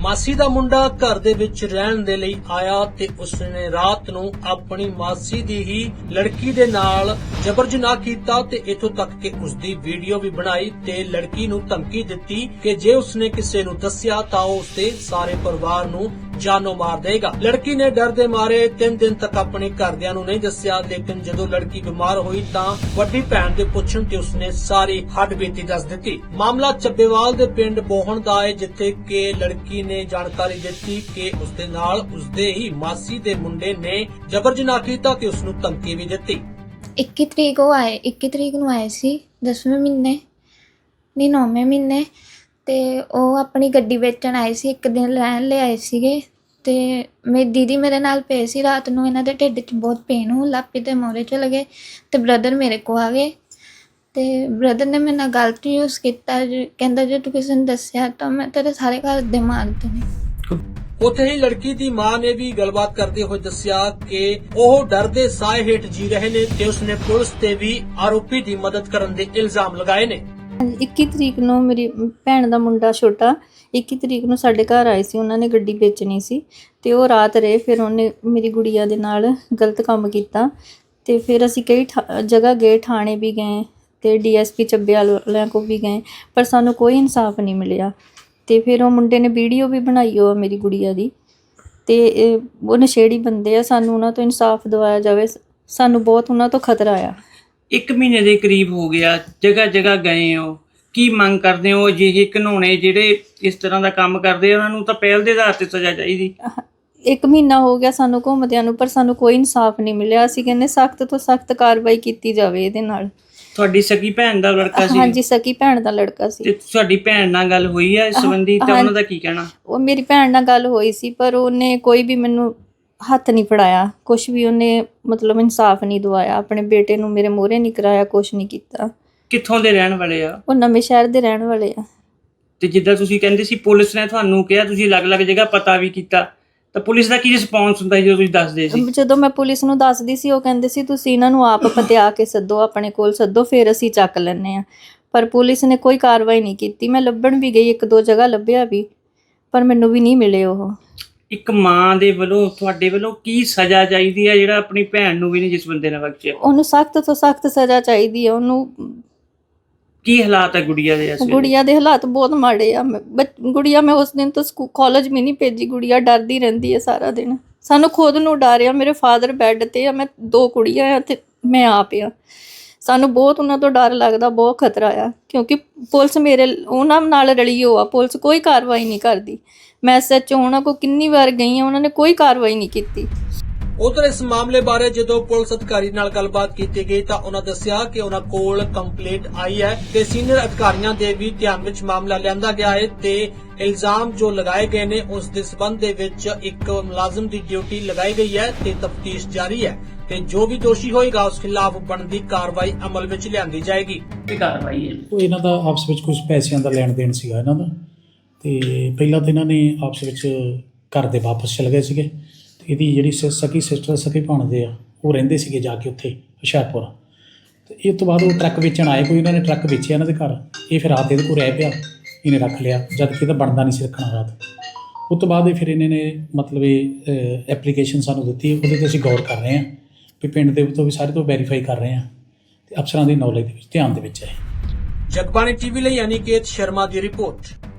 ਮਾਸੀ ਦਾ ਮੁੰਡਾ ਘਰ ਦੇ ਵਿੱਚ ਰਹਿਣ ਦੇ ਲਈ ਆਇਆ ਤੇ ਉਸਨੇ ਰਾਤ ਨੂੰ ਆਪਣੀ ਮਾਸੀ ਦੀ ਹੀ ਲੜਕੀ ਦੇ ਨਾਲ ਜਬਰ ਜਨਾਹ ਕੀਤਾ ਤੇ ਇਥੋਂ ਤੱਕ ਕਿ ਉਸਦੀ ਵੀਡੀਓ ਵੀ ਬਣਾਈ ਤੇ ਲੜਕੀ ਨੂੰ ਧਮਕੀ ਦਿੱਤੀ ਕਿ ਜੇ ਉਸਨੇ ਕਿਸੇ ਨੂੰ ਦੱਸਿਆ ਤਾਂ ਉਹ ਉਸਦੇ ਸਾਰੇ ਪਰਿਵਾਰ ਨੂੰ ਜਾਨੋਂ ਮਾਰ ਦੇਗਾ। ਲੜਕੀ ਨੇ ਡਰ ਦੇ ਮਾਰੇ 3 ਦਿਨ ਤੱਕ ਆਪਣੇ ਘਰਦਿਆਂ ਨੂੰ ਨਹੀਂ ਦੱਸਿਆ, ਲੇਕਿਨ ਜਦੋਂ ਲੜਕੀ ਬਿਮਾਰ ਹੋਈ ਤਾਂ ਵੱਡੀ ਭੈਣ ਦੇ ਪੁੱਛਣ ਤੇ ਉਸਨੇ ਸਾਰੀ ਹੱਡਬੀਤੀ ਦੱਸ ਦਿੱਤੀ। ਮਾਮਲਾ ਚੱਬੇਵਾਲ ਦੇ ਪਿੰਡ ਬੋਹਣ ਦਾ ਹੈ, ਜਿੱਥੇ ਕਿ ਲੜਕੀ ਨੇ ਜਾਣਕਾਰੀ ਦਿੱਤੀ ਕਿ ਉਸਦੇ ਨਾਲ ਉਸਦੇ ਹੀ ਮਾਸੀ ਦੇ ਮੁੰਡੇ ਨੇ ਜਬਰ ਜਨਾਹ ਕੀਤਾ ਤੇ ਉਸ ਨੂੰ ਧਮਕੀ ਵੀ ਦਿੱਤੀ। 21 ਤਰੀਕ ਉਹ ਆਏ 21 ਤਰੀਕ ਨੂੰ ਆਏ ਸੀ 10ਵੇਂ ਮਹੀਨੇ, ਨਹੀਂ 9ਵੇਂ ਮਹੀਨੇ। ਤੇ ਉਹ ਆਪਣੀ ਗੱਡੀ ਵੇਚਣ ਆਏ ਸੀ ਇੱਕ ਦਿਨ ਰਹਿਣ ਲਈ ਆਏ ਸੀਗੇ ਤੇ ਮੇਰੀ ਦੀਦੀ ਮੇਰੇ ਨਾਲ ਪਏ ਸੀ ਰਾਤ ਨੂੰ ਇਹਨਾਂ ਦੇ ਢਿੱਡ 'ਚ ਬਹੁਤ ਪੇਨ ਹੋਣ ਲੱਗ ਪਈ ਤੇ ਮੋਰੇ ਚਲੇ ਗਏ ਤੇ ਬ੍ਰਦਰ ਮੇਰੇ ਕੋ ਆ ਗਏ ਤੇ ਬ੍ਰਦਰ ਨੇ ਮੇਰੇ ਨਾਲ ਗਲਤ ਯੂਜ਼ ਕੀਤਾ ਜੀ, ਕਹਿੰਦਾ ਜੇ ਤੂੰ ਕਿਸੇ ਨੂੰ ਦੱਸਿਆ ਤਾਂ ਮੈਂ ਤੇਰੇ ਸਾਰੇ ਘਰ ਦੇ ਮਾਰ ਦੇਣੇ। ਉੱਥੇ ਹੀ ਲੜਕੀ ਦੀ ਮਾਂ ਨੇ ਵੀ ਗੱਲਬਾਤ ਕਰਦੇ ਹੋਏ ਦੱਸਿਆ ਕਿ ਉਹ ਡਰ ਦੇ ਸਾਏ ਹੇਠ ਜੀ ਰਹੇ ਨੇ ਤੇ ਉਸਨੇ ਪੁਲਿਸ ਤੇ ਵੀ ਆਰੋਪੀ ਦੀ ਮਦਦ ਕਰਨ ਦੇ ਇਲਜ਼ਾਮ ਲਗਾਏ ਨੇ। 21 ਤਰੀਕ ਨੂੰ ਮੇਰੀ ਭੈਣ ਦਾ ਮੁੰਡਾ ਛੋਟਾ 21 ਤਰੀਕ ਨੂੰ ਸਾਡੇ ਘਰ ਆਏ ਸੀ, ਉਹਨਾਂ ਨੇ ਗੱਡੀ ਵੇਚਣੀ ਸੀ ਤੇ ਉਹ ਰਾਤ ਰਹੇ, ਫਿਰ ਉਹਨੇ ਮੇਰੀ ਗੁੜੀਆ ਦੇ ਨਾਲ ਗਲਤ ਕੰਮ ਕੀਤਾ ਤੇ ਫਿਰ ਅਸੀਂ ਕਈ ਠਾ- ਜਗ੍ਹਾ ਗਏ, ਥਾਣੇ ਵੀ ਗਏ ਤੇ ਡੀਐਸਪੀ ਚੱਬੇਵਾਲ ਵਾਲਿਆਂ ਕੋਲ ਵੀ ਗਏ, ਪਰ ਸਾਨੂੰ ਕੋਈ ਇਨਸਾਫ ਨਹੀਂ ਮਿਲਿਆ ਤੇ ਫਿਰ ਉਹ ਮੁੰਡੇ ਨੇ ਵੀਡੀਓ ਵੀ ਬਣਾਈ ਉਹ ਮੇਰੀ ਗੁੜੀਆ ਦੀ ਤੇ ਉਹ ਨਸ਼ੇੜੀ ਬੰਦੇ ਆ, ਸਾਨੂੰ ਉਹਨਾਂ ਤੋਂ ਇਨਸਾਫ ਦਿਵਾਇਆ ਜਾਵੇ ਸਾਨੂੰ ਬਹੁਤ ਉਹਨਾਂ ਤੋਂ ਖਤਰਾ ਆ। ਇੱਕ ਮਹੀਨੇ ਦੇ ਕਰੀਬ ਹੋ ਗਿਆ ਜਗ੍ਹਾ ਜਗ੍ਹਾ ਗਏ ਹੋ। ਕੀ ਮੰਗ ਕਰਦੇ ਹੋ? ਜਿਹੇ ਘਨੋਣੇ ਜਿਹੜੇ ਇਸ ਤਰ੍ਹਾਂ ਦਾ ਕੰਮ ਕਰਦੇ ਆ ਉਹਨਾਂ ਨੂੰ ਤਾਂ ਪਹਿਲ ਦੇ ਆਧਾਰ ਤੇ ਸਜ਼ਾ ਚਾਹੀਦੀ। ਇੱਕ ਮਹੀਨਾ ਹੋ ਗਿਆ ਸਾਨੂੰ ਘੁੰਮਦਿਆਂ ਨੂੰ ਪਰ ਸਾਨੂੰ ਕੋਈ ਇਨਸਾਫ ਨਹੀਂ ਮਿਲਿਆ। ਅਸੀਂ ਕਹਿੰਦੇ ਸਖਤ ਤੋਂ ਸਖਤ ਕਾਰਵਾਈ ਕੀਤੀ ਜਾਵੇ ਇਹਦੇ ਨਾਲ। ਤੁਹਾਡੀ ਸਕੀ ਭੈਣ ਦਾ ਲੜਕਾ ਸੀ? ਹਾਂਜੀ ਸਕੀ ਭੈਣ ਦਾ ਲੜਕਾ ਤੇ ਸੀ ਤੁਹਾਡੀ ਭੈਣ ਨਾਲ ਗੱਲ ਹੋਈ ਹੈ ਇਸ ਸੰਬੰਧੀ? ਤਾਂ ਉਹਨਾਂ ਦਾ ਕੀ ਕਹਿਣਾ? ਉਹ ਮੇਰੀ ਭੈਣ ਨਾਲ ਗੱਲ ਹੋਈ ਸੀ ਪਰ ਉਹਨੇ ਕੋਈ ਵੀ ਮੈਨੂੰ ਹੱਥ ਨਹੀਂ ਫੜਾਇਆ ਕੁਝ ਵੀ ਉਹਨੇ ਮਤਲਬ ਇਨਸਾਫ ਨਹੀਂ ਦਵਾਇਆ ਆਪਣੇ ਬੇਟੇ ਨੂੰ ਮੇਰੇ ਮੋਹਰੇ ਨਹੀਂ ਕਰਾਇਆ ਕੁਝ ਨਹੀਂ ਕੀਤਾ। ਕਿੱਥੋਂ ਦੇ ਰਹਿਣ ਵਾਲੇ ਆ? ਉਹ ਨਵੇਂ ਸ਼ਹਿਰ ਦੇ ਰਹਿਣ ਵਾਲੇ ਆ। ਤੇ ਜਿੱਦਾਂ ਤੁਸੀਂ ਕਹਿੰਦੇ ਸੀ ਪੁਲਿਸ ਨੇ ਤੁਹਾਨੂੰ ਕਿਹਾ ਤੁਸੀਂ ਅਲੱਗ-ਅਲੱਗ ਜਗ੍ਹਾ ਪਤਾ ਵੀ ਕੀਤਾ। ਤਾਂ ਪੁਲਿਸ ਦਾ ਕੀ ਰਿਸਪੌਂਸ ਹੁੰਦਾ ਸੀ ਜਦੋਂ ਤੁਸੀਂ ਦੱਸਦੇ ਸੀ? ਜਦੋਂ ਮੈਂ ਪੁਲਿਸ ਨੂੰ ਦੱਸਦੀ ਸੀ ਉਹ ਕਹਿੰਦੇ ਸੀ ਤੁਸੀਂ ਇਹਨਾਂ ਨੂੰ ਆਪ ਪਤਿਆ ਕੇ ਸੱਦੋ ਆਪਣੇ ਕੋਲ ਸੱਦੋ ਫਿਰ ਅਸੀਂ ਚੱਕ ਲੈਨੇ ਆ ਪਰ ਪੁਲਿਸ ਨੇ ਕੋਈ ਕਾਰਵਾਈ ਨਹੀਂ ਕੀਤੀ। ਮੈਂ ਲੱਭਣ ਵੀ ਗਈ ਇੱਕ ਦੋ ਜਗ੍ਹਾ ਲੱਭਿਆ ਵੀ ਪਰ ਮੈਨੂੰ ਵੀ ਨਹੀਂ ਮਿਲੇ ਉਹ। ਇੱਕ ਮਾਂ ਦੇ ਵੱਲੋਂ ਤੁਹਾਡੇ ਵੱਲੋਂ ਕੀ ਸਜ਼ਾ ਚਾਹੀਦੀ ਹੈ ਜਿਹੜਾ ਆਪਣੀ ਭੈਣ ਨੂੰ ਵੀ ਨਹੀਂ ਜਿਸ ਬੰਦੇ ਨੇ ਬਖਸ਼ਿਆ? ਉਹਨੂੰ ਸਖਤ ਤੋਂ ਸਖਤ ਸਜ਼ਾ ਚਾਹੀਦੀ ਹੈ ਉਹਨੂੰ ਕੀ ਹਾਲਾਤ ਹੈ ਗੁੜੀਆ ਦੇ ਇਸ ਵੇਲੇ? ਗੁੜੀਆ ਦੇ ਹਾਲਾਤ ਬਹੁਤ ਮਾੜੇ ਆ। ਮੈਂ- ਬੱਚ- ਗੁੜੀਆ ਮੈਂ ਉਸ ਦਿਨ ਤੋਂ ਸਕੂ ਕਾਲਜ ਵੀ ਨਹੀਂ ਭੇਜੀ ਗੁੜੀਆ ਡਰਦੀ ਰਹਿੰਦੀ ਹੈ ਸਾਰਾ ਦਿਨ। ਸਾਨੂੰ ਖੁਦ ਨੂੰ ਡਰ ਆ ਮੇਰੇ ਫਾਦਰ ਬੈੱਡ ਤੇ ਆ ਮੈਂ ਦੋ ਕੁੜੀਆਂ ਆ ਤੇ ਮੈਂ ਆਪ ਆ। ਸਾਨੂੰ ਬਹੁਤ ਉਹਨਾਂ ਤੋਂ ਡਰ ਲੱਗਦਾ, ਬਹੁਤ ਖਤਰਾ ਆ, ਕਿਉਂਕਿ ਪੁਲਿਸ ਮੇਰੇ ਉਹਨਾਂ ਨਾਲ ਰਲੀ ਹੋ ਪੁਲਿਸ ਕੋਈ ਕਾਰਵਾਈ ਨਹੀਂ ਕਰਦੀ। ਮੈਂ ਸੱਚ ਉਹਨਾਂ ਕੋ ਕਿੰਨੀ ਵਾਰ ਗਈ ਆ, ਉਹਨਾਂ ਨੇ ਕੋਈ ਕਾਰਵਾਈ ਨਹੀਂ ਕੀਤੀ। ਉਧਰ ਇਸ ਮਾਮਲੇ ਬਾਰੇ ਜਦੋਂ ਪੁਲਿਸ ਅਧਿਕਾਰੀ ਨਾਲ ਗੱਲਬਾਤ ਕੀਤੀ ਗਈ ਤਾਂ ਉਹਨਾਂ ਦੱਸਿਆ ਕਿ ਉਹਨਾਂ ਕੋਲ ਕੰਪਲੇਂਟ ਆਈ ਹੈ ਤੇ ਸੀਨੀਅਰ ਅਧਿਕਾਰੀਆਂ ਦੇ ਵੀ ਧਿਆਨ ਵਿੱਚ ਮਾਮਲਾ ਲਿਆਂਦਾ ਗਿਆ ਹੈ ਤੇ ਇਲਜ਼ਾਮ ਜੋ ਲਗਾਏ ਗਏ ਨੇ, ਉਸ ਦੇ ਸਬੰਧ ਦੇ ਵਿੱਚ ਇੱਕ ਮੁਲਾਜ਼ਮ ਦੀ ਡਿਊਟੀ ਲਗਾਈ ਗਈ ਹੈ ਤੇ ਤਫਤੀਸ਼ ਜਾਰੀ ਹੈ। ਤੇ ਜੋ ਵੀ ਦੋਸ਼ੀ ਹੋਏਗਾ ਉਸ ਖਿਲਾਫ ਬਣਦੀ ਕਾਰਵਾਈ ਅਮਲ ਵਿੱਚ ਲਿਆਂਦੀ ਜਾਏਗੀ। ਕੀ ਕਾਰਵਾਈ ਹੈ? ਉਹ ਇਹਨਾਂ ਦਾ ਆਪਸ ਵਿੱਚ ਕੁਝ ਪੈਸਿਆਂ ਦਾ ਲੈਣ ਦੇਣ ਸੀਗਾ ਇਹਨਾਂ ਦਾ। ਤੇ ਪਹਿਲਾਂ ਤਾਂ ਇਹਨਾਂ ਨੇ ਆਪਸ ਵਿੱਚ ਘਰ ਦੇ ਵਾਪਸ ਚਲੇ ਗਏ ਸੀਗੇ। ਤੇ ਇਹਦੀ ਜਿਹੜੀ ਸ- ਸਕੀ ਸਿਸਟਰ ਸਕੀ ਭਾਣਦੇ ਆ ਉਹ ਰਹਿੰਦੇ ਸੀਗੇ ਜਾ ਕੇ ਉੱਥੇ ਹੁਸ਼ਿਆਰਪੁਰ। ਤੇ ਇਹ ਤੋਂ ਬਾਅਦ ਉਹ ਟਰੱਕ ਵੇਚਣ ਆਏ ਕੋਈ ਇਹਨਾਂ ਨੇ ਟਰੱਕ ਵੇਚਿਆ ਇਹਨਾਂ ਦੇ ਘਰ। ਇਹ ਫਿਰ ਰਾਤ ਇਹਦੇ ਕੋਲ ਰਹਿ ਪਿਆ ਇਹਨੇ ਰੱਖ ਲਿਆ ਜਦ ਕਿ ਇਹਦਾ ਬਣਦਾ ਨਹੀਂ ਸੀ ਰੱਖਣਾ ਰਾਤ। ਉਸ ਤੋਂ ਬਾਅਦ ਇਹ ਫਿਰ ਇਹਨਾਂ ਨੇ ਮਤਲਬ ਇਹ ਐਪਲੀਕੇਸ਼ਨ ਸਾਨੂੰ ਦਿੱਤੀ ਉਹਦੇ ਤੇ ਅਸੀਂ ਗੌਰ ਕਰ ਰਹੇ ਹਾਂ। ਵੀ ਪਿੰਡ ਦੇ ਤੋਂ ਵੀ ਸਾਰੇ ਤੋਂ ਵੈਰੀਫਾਈ ਕਰ ਰਹੇ ਹਾਂ ਤੇ ਅਫਸਰਾਂ ਦੀ ਨੌਲੇਜ ਦੇ ਵਿੱਚ, ਧਿਆਨ ਦੇ ਵਿੱਚ ਹੈ। ਜਗਬਾਣੀ ਟੀਵੀ ਲਈ ਅਨਿਕੇਤ ਸ਼ਰਮਾ ਦੀ ਰਿਪੋਰਟ।